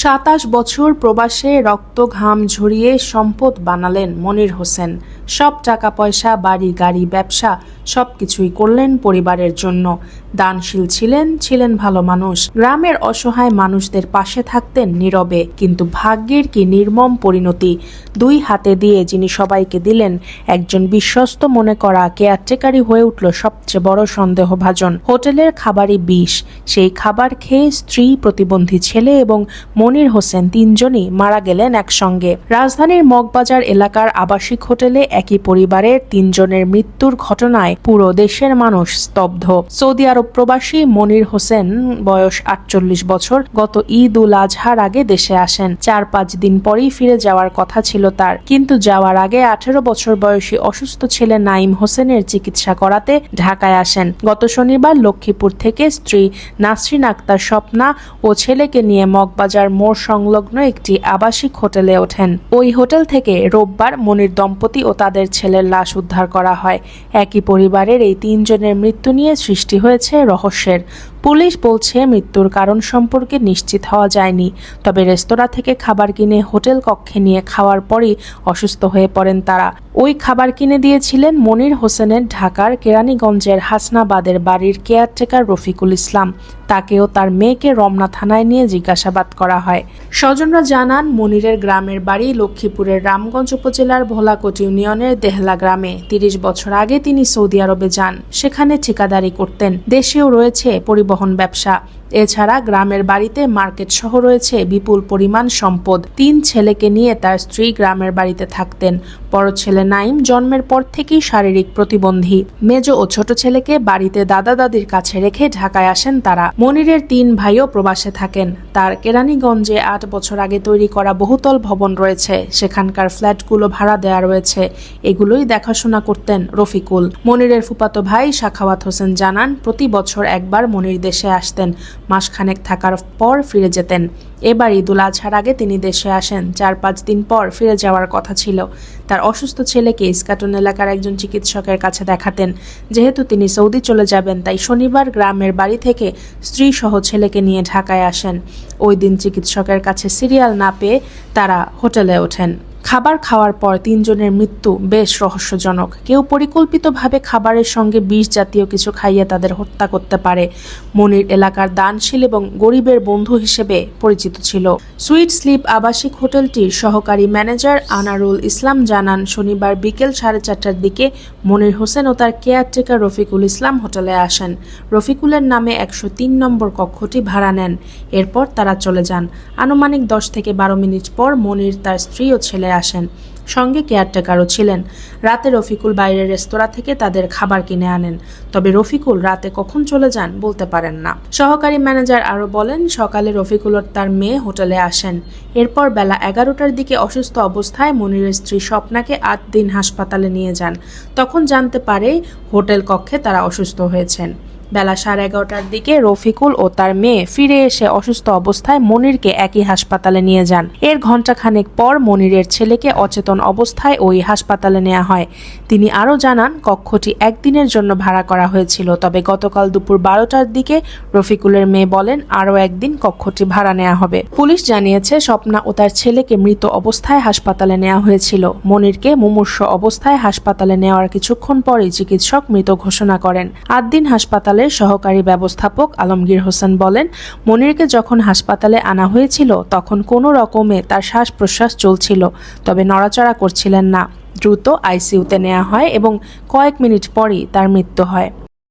সাতাশ বছর প্রবাসে রক্ত ঘাম ঝরিয়ে সম্পদ বানালেন মনির হোসেন। সব টাকা পয়সা, বাড়ি, গাড়ি, ব্যবসা সবকিছুই করলেন পরিবারের জন্য। দানশীল ছিলেন ছিলেন ভালো মানুষ। গ্রামের অসহায় মানুষদের পাশে থাকতেন নীরবে, কিন্তু ভাগ্যের কি নির্মম পরিণতি? দুই হাতে দিয়ে যিনি সবাইকে দিলেন, একজন বিশ্বস্ত মনে করা কেয়ারটেকারই হয়ে উঠল সবচেয়ে বড় সন্দেহভাজন। হোটেলের খাবারই বিষ। সেই খাবার খেয়ে স্ত্রী, প্রতিবন্ধী ছেলে এবং মনির হোসেন তিনজনই মারা গেলেন একসঙ্গে। রাজধানীর মগবাজার এলাকার আবাসিক হোটেলে একই পরিবারের তিনজনের মৃত্যুর ঘটনায় পুরো দেশের মানুষ স্তব্ধ। সৌদি আরব প্রবাসী মনির হোসেন বয়স আটচল্লিশ বছর গত ঈদ উল আজহার আগে দেশে আসেন। চার পাঁচ দিন পরেই ফিরে যাওয়ার কথা ছিল তার। কিন্তু যাওয়ার আগে আঠেরো বছর বয়সী অসুস্থ ছেলে নাইম হোসেনের চিকিৎসা করাতে ঢাকায় আসেন। গত শনিবার লক্ষ্মীপুর থেকে স্ত্রী নাসরিন আক্তার স্বপ্না ও ছেলেকে নিয়ে মগবাজার মোড় সংলগ্ন একটি আবাসিক হোটেলে ওঠেন। ওই হোটেল থেকে রোববার মনির দম্পতি ও তাদের ছেলের লাশ উদ্ধার করা হয়। একই পরিবারের এই তিনজনের মৃত্যু নিয়ে সৃষ্টি হয়েছে রহস্যের পুলিশ বলছে মৃত্যুর কারণ সম্পর্কে নিশ্চিত হওয়া যায়নি, তবে রেস্তোরাঁ থেকে খাবার কিনে হোটেল কক্ষে নিয়ে খাওয়ার পরই অসুস্থ হয়ে পড়েন তারা। ওই খাবার কিনে দিয়েছিলেন মনির হোসেনের ঢাকার কেরানীগঞ্জের হাসনাবাদের বাড়ির কেয়ারটেকার রফিকুল ইসলাম। তাকেও তার মেয়েকে রমনা থানায় নিয়ে জিজ্ঞাসাবাদ করা হয়। স্বজনরা জানান, মনিরের গ্রামের বাড়ি লক্ষ্মীপুরের রামগঞ্জ উপজেলার ভোলাকোট ইউনিয়নের দেহলা গ্রামে। তিরিশ বছর আগে তিনি সৌদি আরবে যান। সেখানে ঠিকাদারি করতেন। দেশেও রয়েছে পরিবহন ব্যবসা। এছাড়া গ্রামের বাড়িতে মার্কেট সহ রয়েছে বিপুল পরিমাণ সম্পদ। তিন ছেলেকে নিয়ে তার স্ত্রী গ্রামের বাড়িতে থাকতেন। বড় ছেলে নাইম জন্মের পর থেকেই শারীরিক প্রতিবন্ধী। মেজ ও ছোট ছেলেকে বাড়িতে দাদা দাদির কাছে রেখে ঢাকায় আসেন তারা। মনিরের তিন ভাইও প্রবাসে থাকেন। তার কেরানীগঞ্জে আট বছর আগে তৈরি করা বহুতল ভবন রয়েছে। সেখানকার ফ্ল্যাটগুলো ভাড়া দেওয়া রয়েছে। এগুলোই দেখাশোনা করতেন রফিকুল। মনিরের ফুপাতো ভাই সাখাওয়াত হোসেন জানান, প্রতি বছর একবার মনির দেশে আসতেন। মাসখানেক থাকার পর ফিরে যেতেন। এবার ঈদুল আজহার আগে তিনি দেশে আসেন। চার পাঁচ দিন পর ফিরে যাওয়ার কথা ছিল। তার অসুস্থ ছেলেকে ইস্কাটন এলাকার একজন চিকিৎসকের কাছে দেখাতেন। যেহেতু তিনি সৌদি চলে যাবেন, তাই শনিবার গ্রামের বাড়ি থেকে স্ত্রী সহ ছেলেকে নিয়ে ঢাকায় আসেন। ওই দিন চিকিৎসকের কাছে সিরিয়াল না পেয়ে তারা হোটেলে ওঠেন। খাবার খাওয়ার পর তিনজনের মৃত্যু বেশ রহস্যজনক। কেউ পরিকল্পিতভাবে খাবারের সঙ্গে বিষ জাতীয় কিছু খাইয়ে তাদের হত্যা করতে পারে। মনির এলাকার দানশীল এবং গরিবের বন্ধু হিসেবে পরিচিত ছিল। সুইট স্লিপ আবাসিক হোটেলটির সহকারী ম্যানেজার আনারুল ইসলাম জানান, শনিবার বিকেল সাড়ে চারটার দিকে মনির হোসেন ও তার কেয়ারটেকার রফিকুল ইসলাম হোটেলে আসেন। রফিকুলের নামে একশো তিন নম্বর কক্ষটি ভাড়া নেন। এরপর তারা চলে যান। আনুমানিক দশ থেকে বারো মিনিট পর মনির তার স্ত্রী ও ছেলে আসেন। সঙ্গে কেয়ারটেকারও ছিলেন। রাতে রফিকুল বাইরের রেস্তোরাঁ থেকে তাদের খাবার কিনে আনেন। তবে রফিকুল রাতে কখন চলে যান বলতে পারেন না। সহকারী ম্যানেজার আরও বলেন, সকালে রফিকুল তার মেয়ে হোটেলে আসেন। এরপর বেলা এগারোটার দিকে অসুস্থ অবস্থায় মনিরের স্ত্রী স্বপ্নাকে আট দিন হাসপাতালে নিয়ে যান। তখন জানতে পারে, হোটেল কক্ষে তারা অসুস্থ হয়েছেন। বেলা সাড়ে এগারোটার দিকে রফিকুল ও তার মেয়ে ফিরে এসে অসুস্থ অবস্থায় মনিরকে একই হাসপাতালে নিয়ে যান। এর ঘণ্টাখানেক পর মনিরের ছেলেকে অচেতন অবস্থায় ওই হাসপাতালে নেওয়া হয়। তিনি আরও জানান, কক্ষটি একদিনের জন্য ভাড়া করা হয়েছিল, তবে গতকাল দুপুর বারোটার দিকে রফিকুলের মেয়ে বলেন, আরও একদিন কক্ষটি ভাড়া নেওয়া হবে। পুলিশ জানিয়েছে, স্বপ্না ও তার ছেলেকে মৃত অবস্থায় হাসপাতালে নেওয়া হয়েছিল। মনিরকে মুমূর্ষ অবস্থায় হাসপাতালে নেওয়ার কিছুক্ষণ পরেই চিকিৎসক মৃত ঘোষণা করেন। আট দিন হাসপাতালের সহকারী ব্যবস্থাপক আলমগীর হোসেন বলেন, মনিরকে যখন হাসপাতালে আনা হয়েছিল, তখন কোনো রকমে তার শ্বাস প্রশ্বাস চলছিল, তবে নড়াচড়া করছিলেন না। দ্রুত আইসিইউতে নেওয়া হয় এবং কয়েক মিনিট পরই তার মৃত্যু হয়।